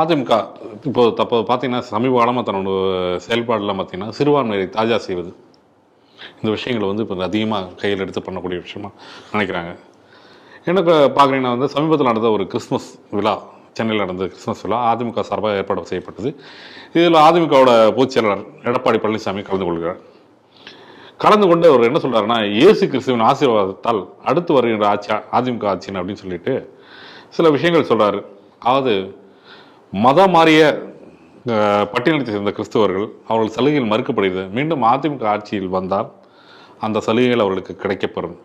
அதிமுக இப்போ தப்போ பார்த்தீங்கன்னா சமீப காலமாக தன்னோட செயல்பாடுலாம் பார்த்தீங்கன்னா சிறுபான்மையை தாஜா செய்வது. இந்த விஷயங்களை வந்து இப்போ அதிகமாக கையில் எடுத்து பண்ணக்கூடிய விஷயமா நினைக்கிறாங்க. எனக்கு பார்க்குறீங்கன்னா வந்து சமீபத்தில் நடந்த ஒரு கிறிஸ்மஸ் விழா சென்னையில் நடந்த கிறிஸ்மஸ் விழா அதிமுக சார்பாக ஏற்பாடு செய்யப்பட்டது. இதில் அதிமுகவோட பொதுச் செயலாளர் எடப்பாடி பழனிசாமி கலந்து கொள்கிறார். கலந்து கொண்டு அவர் என்ன சொல்கிறாருன்னா இயேசு கிறிஸ்துவின் ஆசீர்வாதத்தால் அடுத்து வருகின்ற ஆட்சி அதிமுக ஆட்சின்னு அப்படின்னு சொல்லிட்டு சில விஷயங்கள் சொல்கிறாரு அதாவது மதம் மாறிய பட்டியலத்தை சேர்ந்த கிறிஸ்தவர்கள் அவர்கள் சலுகைகள் மறுக்கப்படுகிறது. மீண்டும் அதிமுக ஆட்சியில் வந்தால் அந்த சலுகைகள் அவர்களுக்கு கிடைக்கப்பெறும்.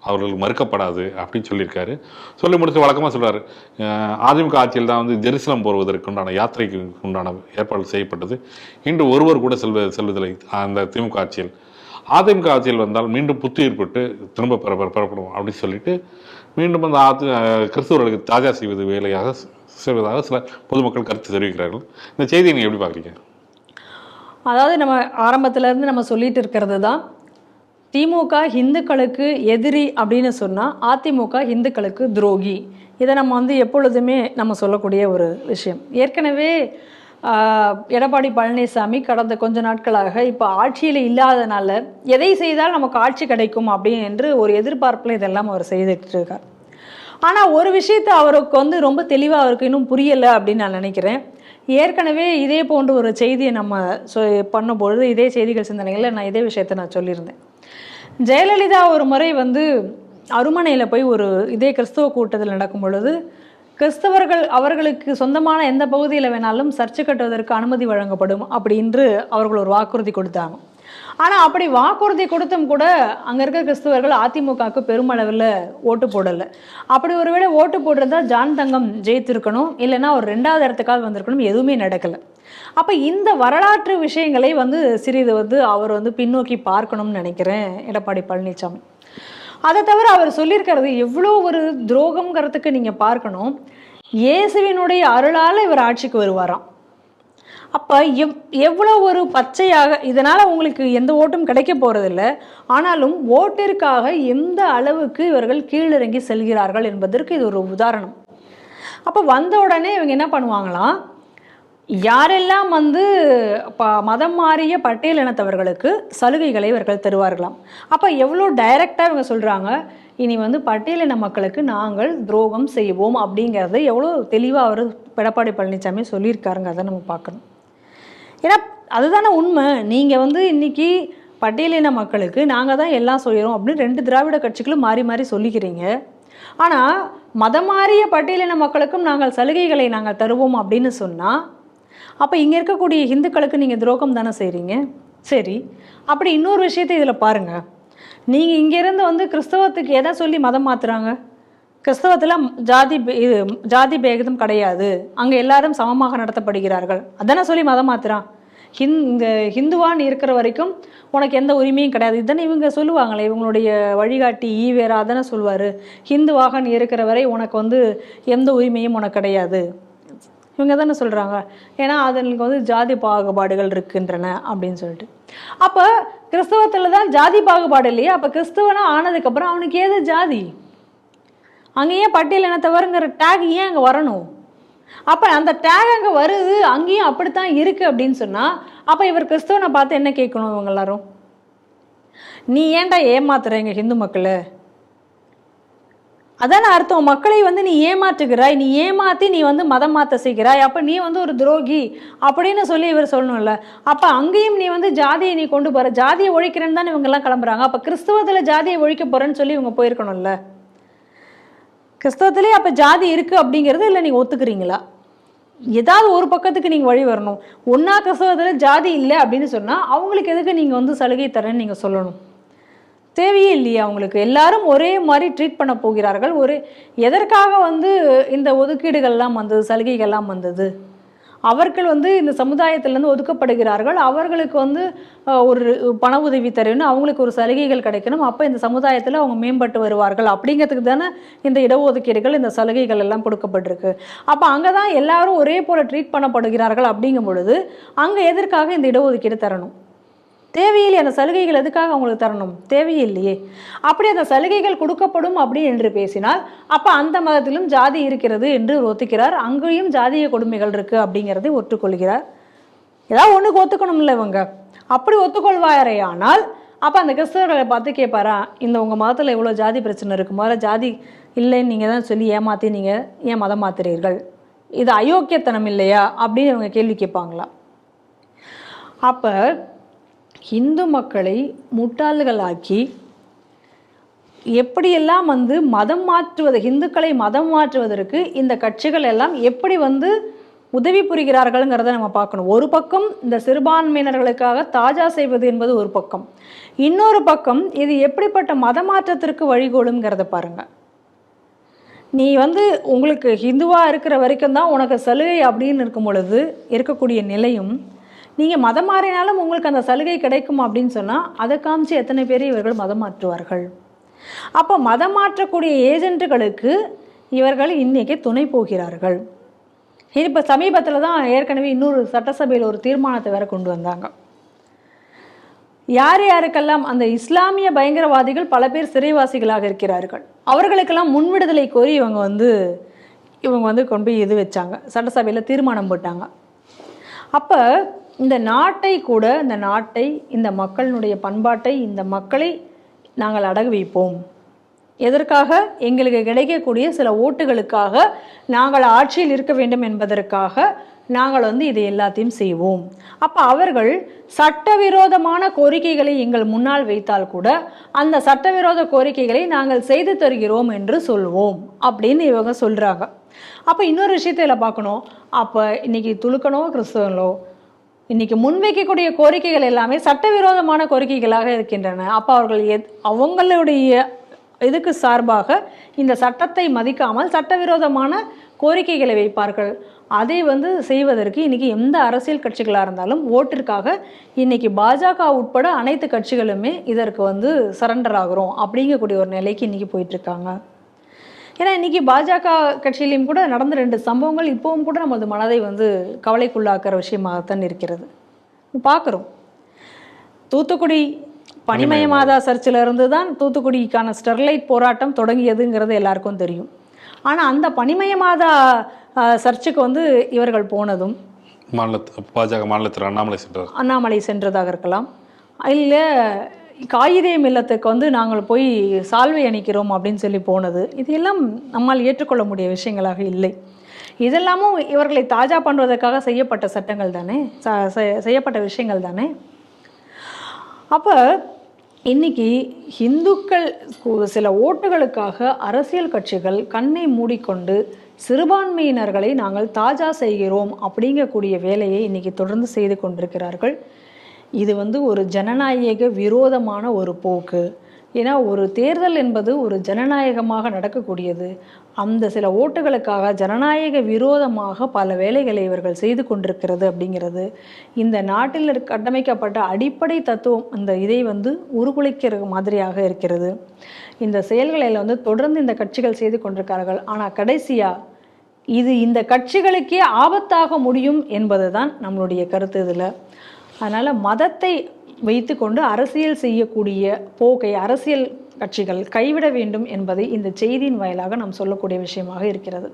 அவர்களுக்கு மறுக்கப்படாது அப்படின்னு சொல்லியிருக்காரு. சொல்லி முடிச்சு வழக்கமாக சொல்கிறார் அதிமுக ஆட்சியில் தான் வந்து ஜெருசலம் போவதற்கு உண்டான யாத்திரைக்கு உண்டான ஏற்பாடு செய்யப்பட்டது. இன்று ஒருவர் கூட செல்வ செல்வதில்லை அந்த திமுக ஆட்சியில். அதிமுக ஆட்சியில் வந்தால் மீண்டும் புத்துயிர் பெற்று திரும்ப பெற- பெறப்படும் அப்படின்னு சொல்லிட்டு மீண்டும் அந்த ஆத்து கிறிஸ்தவர்களுக்கு தாஜா செய்வது வேலையாக செய்வதாக சில பொதுமக்கள் கருத்து தெரிவிக்கிறார்கள். இந்த செய்தியை நீங்கள் எப்படி பார்க்குறீங்க? அதாவது நம்ம ஆரம்பத்திலேருந்து நம்ம சொல்லிட்டு இருக்கிறது தான் திமுக இந்துக்களுக்கு எதிரி அப்படின்னு சொன்னால் அதிமுக இந்துக்களுக்கு துரோகி. இதை நம்ம வந்து எப்பொழுதுமே நம்ம சொல்லக்கூடிய ஒரு விஷயம். ஏற்கனவே எடப்பாடி பழனிசாமி கடந்த கொஞ்ச நாட்களாக இப்போ ஆட்சியில் இல்லாதனால எதை செய்தால் நமக்கு ஆட்சி கிடைக்கும் அப்படின்னு என்று ஒரு எதிர்பார்ப்பில் இதெல்லாம் அவர் செய்துட்டு இருக்கார். ஆனால் ஒரு விஷயத்தை அவருக்கு வந்து ரொம்ப தெளிவாக அவருக்கு இன்னும் புரியலை அப்படின்னு நான் நினைக்கிறேன். ஏற்கனவே இதே போன்ற ஒரு செய்தியை நம்ம சொ பண்ணும்பொழுது இதே செய்திகள் சிந்தனைகளில் நான் இதே விஷயத்தை நான் சொல்லியிருந்தேன். ஜெயலலிதா ஒரு முறை வந்து அருமனையில் போய் ஒரு இதே கிறிஸ்தவ கூட்டத்தில் நடக்கும் பொழுது கிறிஸ்தவர்கள் அவர்களுக்கு சொந்தமான எந்த பகுதியில் வேணாலும் சர்ச்சை கட்டுவதற்கு அனுமதி வழங்கப்படும் அப்படின்று அவர்கள் ஒரு வாக்குறுதி கொடுத்தாங்க. ஆனால் அப்படி வாக்குறுதி கொடுத்தும் கூட அங்கே இருக்க கிறிஸ்துவர்கள் அதிமுகவுக்கு பெருமளவில் ஓட்டு போடலை. அப்படி ஒருவேளை ஓட்டு போட்டிருந்தா ஜான் தங்கம் ஜெயித்திருக்கணும் இல்லைன்னா ஒரு ரெண்டாவது இடத்துக்காக வந்திருக்கணும் எதுவுமே நடக்கலை. அப்போ இந்த வரலாற்று விஷயங்களை வந்து சிறிது வந்து அவர் வந்து பின்னோக்கி பார்க்கணும்னு நினைக்கிறேன் எடப்பாடி பழனிசாமி அதை தவிர அவர் சொல்லியிருக்கிறது எவ்வளோ ஒரு துரோகம்ங்கிறதுக்கு நீங்கள் பார்க்கணும். இயேசுவினுடைய அருளால் இவர் ஆட்சிக்கு வருவாராம். அப்போ எவ் எவ்வளோ ஒரு பச்சையாக இதனால் உங்களுக்கு எந்த ஓட்டும் கிடைக்க போகிறதில்ல ஆனாலும் ஓட்டிற்காக எந்த அளவுக்கு இவர்கள் கீழிறங்கி செல்கிறார்கள் என்பதற்கு இது ஒரு உதாரணம். அப்போ வந்த உடனே இவங்க என்ன பண்ணுவாங்களாம்? யாரெல்லாம் வந்து ப மதம் மாறிய பட்டியல் இனத்தவர்களுக்கு சலுகைகளை இவர்கள் தருவார்களாம். அப்போ எவ்வளோ டைரக்டாக இவங்க சொல்கிறாங்க இனி வந்து பட்டியலின மக்களுக்கு நாங்கள் துரோகம் செய்வோம் அப்படிங்கிறது எவ்வளோ தெளிவாக அவர் எடப்பாடி பழனிசாமி சொல்லியிருக்காருங்க அதை நம்ம பார்க்கணும். ஏன்னா அதுதானே உண்மை. நீங்கள் வந்து இன்னைக்கு பட்டியலின மக்களுக்கு நாங்கள் தான் எல்லாம் செய்கிறோம் அப்படின்னு ரெண்டு திராவிட கட்சிகளும் மாறி மாறி சொல்லிக்கிறீங்க. ஆனால் மதம் மாறிய பட்டியலின மக்களுக்கும் நாங்கள் சலுகைகளை நாங்கள் தருவோம் அப்படின்னு சொன்னால் அப்போ இங்கே இருக்கக்கூடிய ஹிந்துக்களுக்கு நீங்கள் துரோகம் தானே செய்கிறீங்க சரி. அப்படி இன்னொரு விஷயத்தை இதில் பாருங்கள் நீங்கள் இங்கேருந்து வந்து கிறிஸ்தவத்துக்கு எதை சொல்லி மதம் மாற்றுறாங்க கிறிஸ்தவத்தில் ஜாதி பே- இது ஜாதி பேகதம் கிடையாது. அங்கே எல்லாரும் சமமாக நடத்தப்படுகிறார்கள். அதானே சொல்லி மதம் மாற்றுறான் ஹிந் இந்த ஹிந்துவான்னு இருக்கிற வரைக்கும் உனக்கு எந்த உரிமையும் கிடையாது. இதுதானே இவங்க சொல்லுவாங்களே இவங்களுடைய வழிகாட்டி ஈவேரா தானே சொல்லுவார் ஹிந்துவாக நீ இருக்கிற வரை உனக்கு வந்து எந்த உரிமையும் உனக்கு கிடையாது. இவங்க தானே சொல்கிறாங்க ஏன்னா அதனுக்கு வந்து ஜாதி பாகுபாடுகள் இருக்கின்றன அப்படின்னு சொல்லிட்டு. அப்போ கிறிஸ்தவத்தில் தான் ஜாதி பாகுபாடு இல்லையா? அப்போ கிறிஸ்தவனாக ஆனதுக்கப்புறம் அவனுக்கு ஏது ஜாதி? அங்கே ஏன் பட்டியல் இனத்தவருங்கிற டேக் ஏன் அங்கே வரணும்? அப்போ அந்த டேக் அங்கே வருது அங்கேயும் அப்படித்தான் இருக்குது அப்படின்னு சொன்னால் அப்போ இவர் கிறிஸ்தவனை பார்த்து என்ன கேட்கணும் இவங்க எல்லாரும்? நீ ஏன்டா ஏமாத்துற எங்கள் ஹிந்து மக்களை? அதான் அர்த்தம் மக்களை வந்து நீ ஏமாற்றுகிறாய் நீ ஏமாத்தி நீ வந்து மதம் மாற்ற செய்கிறாய் அப்போ நீ வந்து ஒரு துரோகி அப்படின்னு சொல்லி இவர் சொல்லணும்ல. அப்போ அங்கேயும் நீ வந்து ஜாதியை நீ கொண்டு போற ஜாதியை ஒழிக்கிறேன்னு தான் இவங்கெல்லாம் கிளம்புறாங்க. அப்போ கிறிஸ்தவத்தில் ஜாதியை ஒழிக்க போறேன்னு சொல்லி இவங்க போயிருக்கணும்ல. கிறிஸ்தவத்திலே அப்போ ஜாதி இருக்குது அப்படிங்கிறது இல்லை நீங்கள் ஒத்துக்கிறீங்களா? ஏதாவது ஒரு பக்கத்துக்கு நீங்கள் வழி வரணும். ஒன்றா கிறிஸ்தவத்தில் ஜாதி இல்லை அப்படின்னு சொன்னால் அவங்களுக்கு எதுக்கு நீங்கள் வந்து சலுகை தரேன்னு நீங்கள் சொல்லணும்? தேவையே இல்லையா அவங்களுக்கு. எல்லாரும் ஒரே மாதிரி ட்ரீட் பண்ண போகிறார்கள். ஒரே எதற்காக வந்து இந்த ஒதுக்கீடுகள்லாம் வந்தது சலுகைகள்லாம் வந்தது? அவர்கள் வந்து இந்த சமுதாயத்திலேருந்து ஒதுக்கப்படுகிறார்கள். அவர்களுக்கு வந்து ஒரு பண உதவி தரணும் அவங்களுக்கு ஒரு சலுகைகள் கிடைக்கணும். அப்போ இந்த சமுதாயத்தில் அவங்க மேம்பட்டு வருவார்கள். அப்படிங்கிறதுக்கு தானே இந்த இடஒதுக்கீடுகள் இந்த சலுகைகள் எல்லாம் கொடுக்கப்பட்டிருக்கு. அப்போ அங்கே தான் எல்லாரும் ஒரே போல் ட்ரீட் பண்ணப்படுகிறார்கள் அப்படிங்கும் பொழுது அங்கே எதற்காக இந்த இடஒதுக்கீடு தரணும்? தேவையில்லை அந்த சலுகைகள் எதுக்காக அவங்களுக்கு தரணும்? தேவையில்லையே. அப்படி அந்த சலுகைகள் கொடுக்கப்படும் அப்படி என்று பேசினால் அப்போ அந்த மதத்திலும் ஜாதி இருக்கிறது என்று ஒத்துக்கிறார். அங்கேயும் ஜாதிய கொடுமைகள் இருக்குது அப்படிங்கிறதை ஒற்றுக்கொள்கிறார் ஏதாவது ஒன்றுக்கு ஒத்துக்கணும்ல இவங்க. அப்படி ஒத்துக்கொள்வாரே ஆனால் அப்போ அந்த கிறிஸ்தவர்களை பார்த்து கேட்பாரா இந்த உங்கள் மதத்தில் எவ்வளோ ஜாதி பிரச்சனை இருக்கு முதல்ல ஜாதி இல்லைன்னு நீங்கள் தான் சொல்லி ஏமாற்றி நீங்கள் ஏன் மதம் மாத்துறீர்கள்? இது அயோக்கியத்தனம் இல்லையா? அப்படின்னு இவங்க கேள்வி கேட்பாங்களா அப்போ இந்து மக்களை முட்டாள்களாக்கி எப்படியெல்லாம் வந்து மதம் மாற்றுவது இந்துக்களை மதம் மாற்றுவதற்கு இந்த கட்சிகள் எல்லாம் எப்படி வந்து உதவி புரிகிறார்கள்ங்கிறத நம்ம பார்க்கணும். ஒரு பக்கம் இந்த சிறுபான்மையினர்களுக்காக தாஜா செய்வது என்பது ஒரு பக்கம். இன்னொரு பக்கம் இது எப்படிப்பட்ட மத மாற்றத்திற்கு வழிகோலுங்கிறத பாருங்க. நீ வந்து உங்களுக்கு ஹிந்துவாக இருக்கிற வரைக்கும் தான் உனக்கு சலுகை அப்படின்னு இருக்கும் பொழுது இருக்கக்கூடிய நிலையும் நீங்கள் மதம் மாறினாலும் உங்களுக்கு அந்த சலுகை கிடைக்கும் அப்படின்னு சொன்னால் அதை காமிச்சு எத்தனை பேர் இவர்கள் மதம் மாற்றுவார்கள்? அப்போ மதம் மாற்றக்கூடிய ஏஜென்ட்டுகளுக்கு இவர்கள் இன்றைக்கி துணை போகிறார்கள். இப்போ சமீபத்தில் தான் ஏற்கனவே இன்னொரு சட்டசபையில் ஒரு தீர்மானத்தை வேற கொண்டு வந்தாங்க. யார் யாருக்கெல்லாம் அந்த இஸ்லாமிய பயங்கரவாதிகள் பல பேர் சிறைவாசிகளாக இருக்கிறார்கள் அவர்களுக்கெல்லாம் முன்விடுதலை கோரி இவங்க வந்து இவங்க வந்து கொண்டு போய் இது வச்சாங்க. சட்டசபையில் தீர்மானம் போட்டாங்க. அப்போ இந்த நாட்டை கூட இந்த நாட்டை இந்த மக்களினுடைய பண்பாட்டை இந்த மக்களை நாங்கள் அடகு வைப்போம். எதற்காக? எங்களுக்கு கிடைக்கக்கூடிய சில ஓட்டுகளுக்காக நாங்கள் ஆட்சியில் இருக்க வேண்டும் என்பதற்காக நாங்கள் வந்து இதை எல்லாத்தையும் செய்வோம். அப்போ அவர்கள் சட்டவிரோதமான கோரிக்கைகளை எங்கள் முன்னால் வைத்தால் கூட அந்த சட்டவிரோத கோரிக்கைகளை நாங்கள் செய்து தருகிறோம் என்று சொல்வோம் அப்படின்னு இவங்க சொல்கிறாங்க அப்போ இன்னொரு விஷயத்த இதில் பார்க்கணும். அப்போ இன்னைக்கு துலுக்கனோ கிறிஸ்தவங்களோ இன்னைக்கு முன்வைக்கக்கூடிய கோரிக்கைகள் எல்லாமே சட்டவிரோதமான கோரிக்கைகளாக இருக்கின்றன. அப்போ அவர்கள் எத் அவங்களுடைய இதுக்கு சார்பாக இந்த சட்டத்தை மதிக்காமல் சட்டவிரோதமான கோரிக்கைகளை வைப்பார்கள். அதை வந்து செய்வதற்கு இன்னைக்கு எந்த அரசியல் கட்சிகளாக இருந்தாலும் ஓட்டிற்காக இன்னைக்கு பாஜக உட்பட அனைத்து கட்சிகளுமே இதற்கு வந்து சரண்டர் ஆகுறோம் அப்படிங்கக்கூடிய ஒரு நிலைக்கு இன்னைக்கு போயிட்டு இருக்காங்க. ஏன்னா இன்னைக்கு பாஜக கட்சியிலையும் கூட நடந்த ரெண்டு சம்பவங்கள் இப்போவும் கூட நமது மனதை வந்து கவலைக்குள்ளாக்குற விஷயமாகத்தான் இருக்கிறது. பார்க்குறோம் தூத்துக்குடி பனிமய மாதா சர்ச்சில் இருந்து தான் தூத்துக்குடிக்கான ஸ்டெர்லைட் போராட்டம் தொடங்கியதுங்கிறது எல்லாருக்கும் தெரியும். ஆனால் அந்த பனிமய மாதா அஹ், சர்ச்சுக்கு வந்து இவர்கள் போனதும் மாநில பாஜக மாநிலத்தில் அண்ணாமலை சென்றார். அண்ணாமலை சென்றதாக இருக்கலாம். இல்லை காகிதே மில்லத்துக்கு வந்து நாங்கள் போய் சால்வை அணிக்கிறோம் அப்படின்னு சொல்லி போனது. இதையெல்லாம் நம்மால் ஏற்றுக்கொள்ள முடிய விஷயங்களாக இல்லை. இதெல்லாமும் இவர்களை தாஜா பண்ணுவதற்காக செய்யப்பட்ட சட்டங்கள் தானே? ச- செ- செய்யப்பட்ட விஷயங்கள் தானே? அப்போ இன்னைக்கு இந்துக்கள் சில ஓட்டுகளுக்காக அரசியல் கட்சிகள் கண்ணை மூடிக்கொண்டு சிறுபான்மையினர்களை நாங்கள் தாஜா செய்கிறோம் அப்படிங்கக்கூடிய வேலையை இன்னைக்கு தொடர்ந்து செய்து கொண்டிருக்கிறார்கள். இது வந்து ஒரு ஜனநாயக விரோதமான ஒரு போக்கு. ஏன்னா ஒரு தேர்தல் என்பது ஒரு ஜனநாயகமாக நடக்கக்கூடியது. அந்த சில ஓட்டுகளுக்காக ஜனநாயக விரோதமாக பல வேலைகளை இவர்கள் செய்து கொண்டிருக்கிறது அப்படிங்கிறது. இந்த நாட்டில் இருக்க- கட்டமைக்கப்பட்ட அடிப்படை தத்துவம் அந்த இதை வந்து உருகுலைக்கிற மாதிரியாக இருக்கிறது. இந்த செயல்களில் வந்து தொடர்ந்து இந்த கட்சிகள் செய்து கொண்டிருக்கிறார்கள். ஆனால் கடைசியாக இது இந்த கட்சிகளுக்கே ஆபத்தாக முடியும் என்பது தான் நம்மளுடைய கருத்து இதில். அதனால் மதத்தை வைத்து கொண்டு அரசியல் செய்யக்கூடிய போக்கை அரசியல் கட்சிகள் கைவிட வேண்டும் என்பதை இந்த செய்தியின் வாயிலாக நாம் சொல்லக்கூடிய விஷயமாக இருக்கிறது.